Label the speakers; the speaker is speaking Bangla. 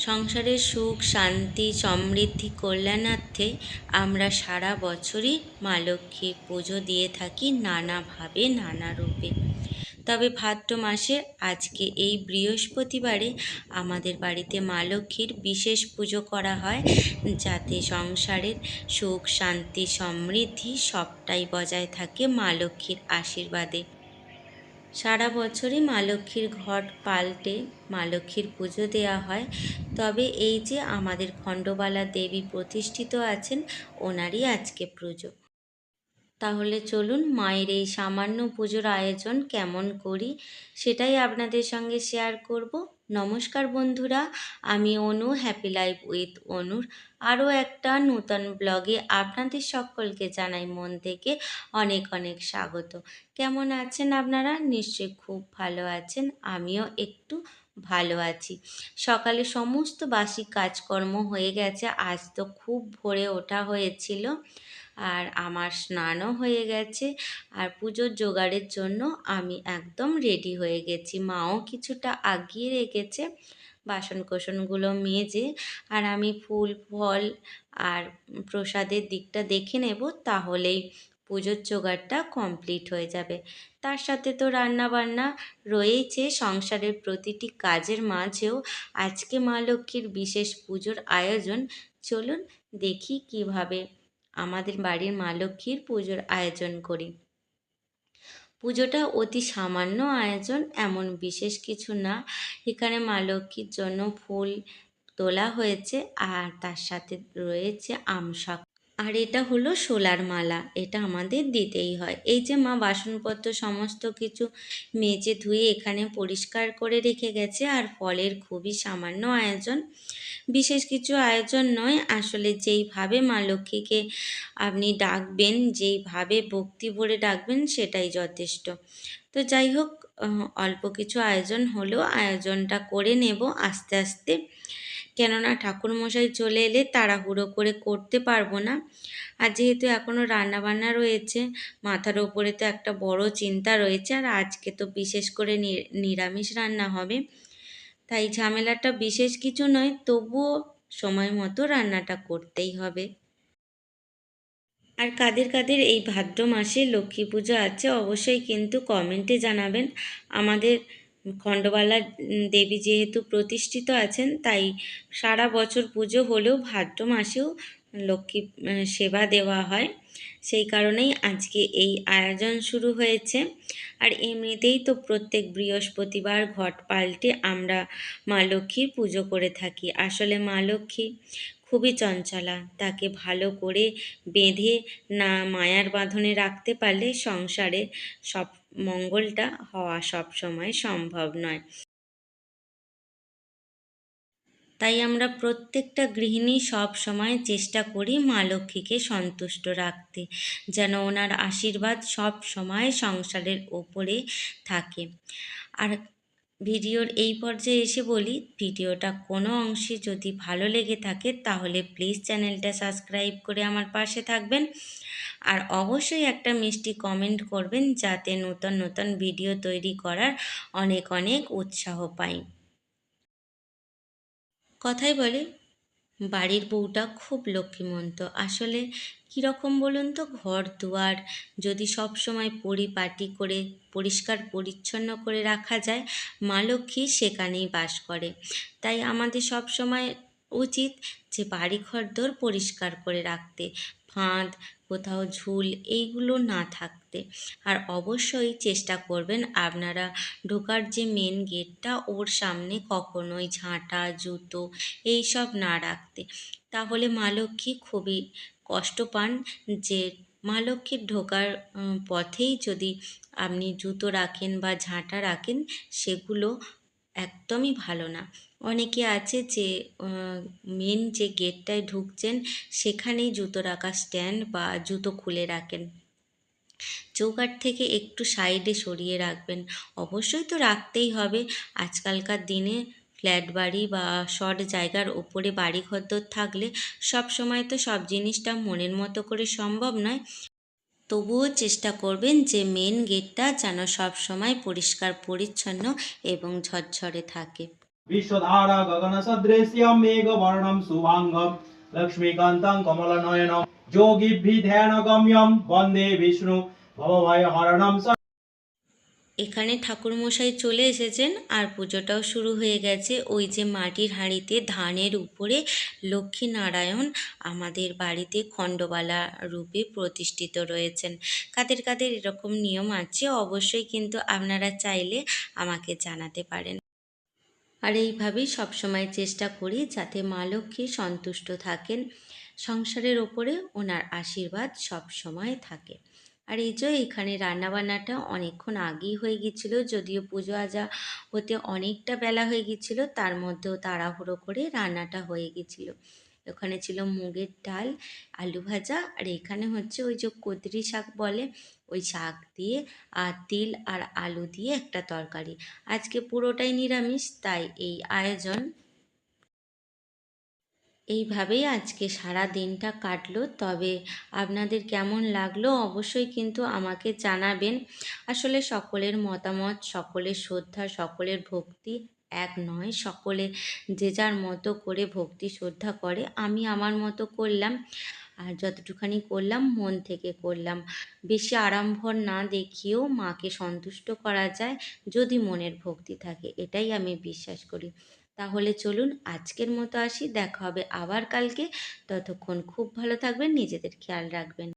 Speaker 1: সংসারের সুখ, শান্তি, সমৃদ্ধি, কল্যাণার্থে আমরা সারা বছরই মা লক্ষ্মীর পুজো দিয়ে থাকি নানাভাবে নানা রূপে তবে ভাদ্র মাসে আজকে এই বৃহস্পতিবারে আমাদের বাড়িতে মা লক্ষ্মীর বিশেষ পুজো করা হয়, যাতে সংসারের সুখ, শান্তি, সমৃদ্ধি সবটাই বজায় থাকে মা লক্ষ্মীর আশীর্বাদে। সারা বছরই মা লক্ষ্মীর ঘট পাল্টে মা লক্ষ্মীর পুজো দেওয়া হয়। তবে এই যে আমাদের খণ্ডবালা দেবী প্রতিষ্ঠিত আছেন, ওনারই আজকে পুজো। তাহলে চলুন মায়ের এই সামান্য পুজোর আয়োজন কেমন করি, সেটাই আপনাদের সঙ্গে শেয়ার করব। নমস্কার বন্ধুরা, আমি অনু হ্যাপি লাইফ উইথ অনুর আরও একটা নূতন ব্লগে আপনাদের সকলকে জানাই মন থেকে অনেক অনেক স্বাগত। কেমন আছেন আপনারা? নিশ্চয়ই খুব ভালো আছেন। আমিও একটু ভালো আছি। সকালে সমস্ত বাসি কাজকর্ম হয়ে গেছে, আজ তো খুব ভোরে ওঠা হয়েছিল আর আমার স্নানও হয়ে গেছে আর পুজোর জোগাড়ের জন্য আমি একদম রেডি হয়ে গেছি। মাও কিছুটা আগিয়ে রেখেছে বাসন কোসনগুলো মেজে আর আমি ফুল, ফল আর প্রসাদের দিকটা দেখে নেব, তাহলেই পুজোর জোগাড়টা কমপ্লিট হয়ে যাবে। তার সাথে তো রান্না বান্না রয়েছে সংসারের প্রতিটি কাজের মাঝেও আজকে মা লক্ষ্মীর বিশেষ পুজোর আয়োজন। চলুন দেখি কীভাবে আমাদের বাড়ির মা লক্ষ্মীর পুজোর আয়োজন করি। পুজোটা অতি সামান্য আয়োজন, এমন বিশেষ কিছু না। এখানে মা লক্ষ্মীর জন্য ফুল তোলা হয়েছে, আর তার সাথে রয়েছে আমশাক আর এটা হলো সোলার মালা, এটা আমাদের দিতেই হয়। এই যে মা বাসনপত্র সমস্ত কিছু মেজে ধুয়ে এখানে পরিষ্কার করে রেখে গেছে, আর ফলের খুবই সামান্য আয়োজন। বিশেষ কিছু আয়োজন নয়, আসলে যেইভাবে মা লক্ষ্মীকে আপনি ডাকবেন, যেইভাবে ভক্তি ভরে ডাকবেন, সেটাই যথেষ্ট। তো যাই হোক অল্প কিছু আয়োজন হলো, আয়োজনটা করে নেব আস্তে আস্তে। কেননা ঠাকুরমশাই চলে এলে তাড়াহুড়ো করে করতে পারব না। আর যেহেতু এখনও রান্নাবান্না রয়েছে, মাথার ওপরে তো একটা বড় চিন্তা রয়েছে, আর আজকে তো বিশেষ করে নিরামিষ রান্না হবে। তাই ঝামেলাটা বিশেষ কিছু নয়, তবুও সময় মতো রান্নাটা করতেই হবে। আর কাদের কাদের এই ভাদ্র মাসে লক্ষ্মী পুজো আছে অবশ্যই কিন্তু কমেন্টে জানাবেন। আমাদের খণ্ডবালা দেবী যেহেতু প্রতিষ্ঠিত আছেন, তাই সারা বছর পুজো হলেও ভাদ্র মাসেও লক্ষ্মী সেবা দেওয়া হয়। সেই কারণেই আজকে এই আয়োজন শুরু হয়েছে। আর এমনিতেই তো প্রত্যেক বৃহস্পতিবার ঘট পাল্টে আমরা মা লক্ষ্মীর পুজো করে থাকি। আসলে মা লক্ষ্মী খুবই চঞ্চলা। তাকে ভালো করে বেঁধে না মায়ার বাঁধনে রাখতে পারলে সংসারে সব মঙ্গলটা হওয়া সব সময় সম্ভব নয়। তাই আমরা প্রত্যেকটা গৃহিণী সব সময় চেষ্টা করি মা লক্ষ্মীকে সন্তুষ্ট রাখতে, যেন ওনার আশীর্বাদ সব সময় সংসারের ওপরে থাকে। আর ভিডিওর এই পর্যায়ে এসে বলি, ভিডিওটা কোনো অংশে যদি ভালো লেগে থাকে তাহলে প্লিজ চ্যানেলটা সাবস্ক্রাইব করে আমার পাশে থাকবেন। আর অবশ্যই একটা মিষ্টি কমেন্ট করবেন যাতে নতুন নতুন ভিডিও তৈরি করার অনেক অনেক উৎসাহ পাই। কথাই বলে বাড়ির বউটা খুব লক্ষ্মীমন্ত। আসলে কীরকম বলুন তো? ঘর দুয়ার যদি সব সময় পরিপাটি করে, পরিষ্কার পরিচ্ছন্ন করে রাখা যায়, মা লক্ষ্মী সেখানেই বাস করে। তাই আমাদের সব সময় উচিত যে বাড়ি ঘর দোর পরিষ্কার করে রাখতে। ফাঁদ কোথাও ঝুল এইগুলো না থাকতে। আর অবশ্যই চেষ্টা করবেন আপনারা ঢোকার যে মেন গেটটা ওর সামনে কখনোই ঝাঁটা, জুতো এই সব না রাখতে। তাহলে মা লক্ষ্মী খুবই কষ্ট পান যে মা লক্ষ্মীর ঢোকার পথেই যদি আপনি জুতো রাখেন বা ঝাঁটা রাখেন সেগুলো একদমই ভালো না। অনেকে আছে যে মেন যে গেটটায় ঢুকছেন, সেখানেই জুতো রাখার স্ট্যান্ড বা জুতো খুলে রাখেন। চৌকাঠ থেকে একটু সাইডে সরিয়ে রাখবেন। অবশ্যই তো রাখতেই হবে। আজকালকার দিনে ফ্ল্যাট বাড়ি বা শর্ট জায়গার ওপরে বাড়ি ঘরদোর থাকলে সব সময় তো সব জিনিসটা মনের মতো করে সম্ভব নয়। তবুও চেষ্টা করবেন যে মেন গেটটা যেন সবসময় পরিষ্কার, পরিচ্ছন্ন এবং ঝরঝরে থাকে।
Speaker 2: বিশ্বধারা গগন সদৃশ্যম মেঘবর্ণম শুভাঙ্গম। লক্ষ্মীকান্তং কমলনয়নম। যোগিভি ধ্যানগম্যম। বন্দে বিষ্ণু। ভবভয় হরণম
Speaker 1: এখানে ঠাকুরমশাই চলে এসেছেন আর পুজোটাও শুরু হয়ে গেছে। ওই যে মাটির হাঁড়িতে ধানের উপরে লক্ষ্মী নারায়ণ আমাদের বাড়িতে খণ্ডবালা রূপে প্রতিষ্ঠিত রয়েছেন। কাদের কাদের এরকম নিয়ম আছে অবশ্যই কিন্তু আপনারা চাইলে আমাকে জানাতে পারেন। আর এইভাবেই সবসময় চেষ্টা করি যাতে মা লক্ষ্মী সন্তুষ্ট থাকেন। সংসারের ওপরে ওনার আশীর্বাদ সব সময় থাকে। আর এই যে এখানে রান্নাবান্নাটা অনেকক্ষণ আগেই হয়ে গিয়েছিল যদিও পুজো আজা হতে অনেকটা বেলা হয়ে গিয়েছিল তার মধ্যেও তাড়াহুড়ো করে রান্নাটা হয়ে গিয়েছিল ওখানে ছিল মুগের ডাল, আলু ভাজা, আর এখানে হচ্ছে ওই যে কদরি শাক বলে, ওই শাক দিয়ে আর তিল আর আলু দিয়ে একটা তরকারি। আজকে পুরোটাই নিরামিষ, তাই এই আয়োজন এইভাবেই আজকে সারা দিনটা কাটলো। তবে আপনাদের কেমন লাগল অবশ্যই কিন্তু আমাকে জানাবেন। আসলে সকলের মতামত, সকলের শ্রদ্ধা, সকলের ভক্তি এক নয়। সকলে যে যার মতো করে ভক্তি, শ্রদ্ধা করে, আমি আমার মতো করলাম। আর যতটুখানি করলাম, মন থেকে করলাম। বেশি আড়ম্বর না দেখিয়েও মাকে সন্তুষ্ট করা যায় যদি মনের ভক্তি থাকে, এটাই আমি বিশ্বাস করি। তাহলে চলুন আজকের মতো আসি, দেখা হবে আবার কালকে। ততক্ষণ খুব ভালো থাকবেন, নিজেদের খেয়াল রাখবেন।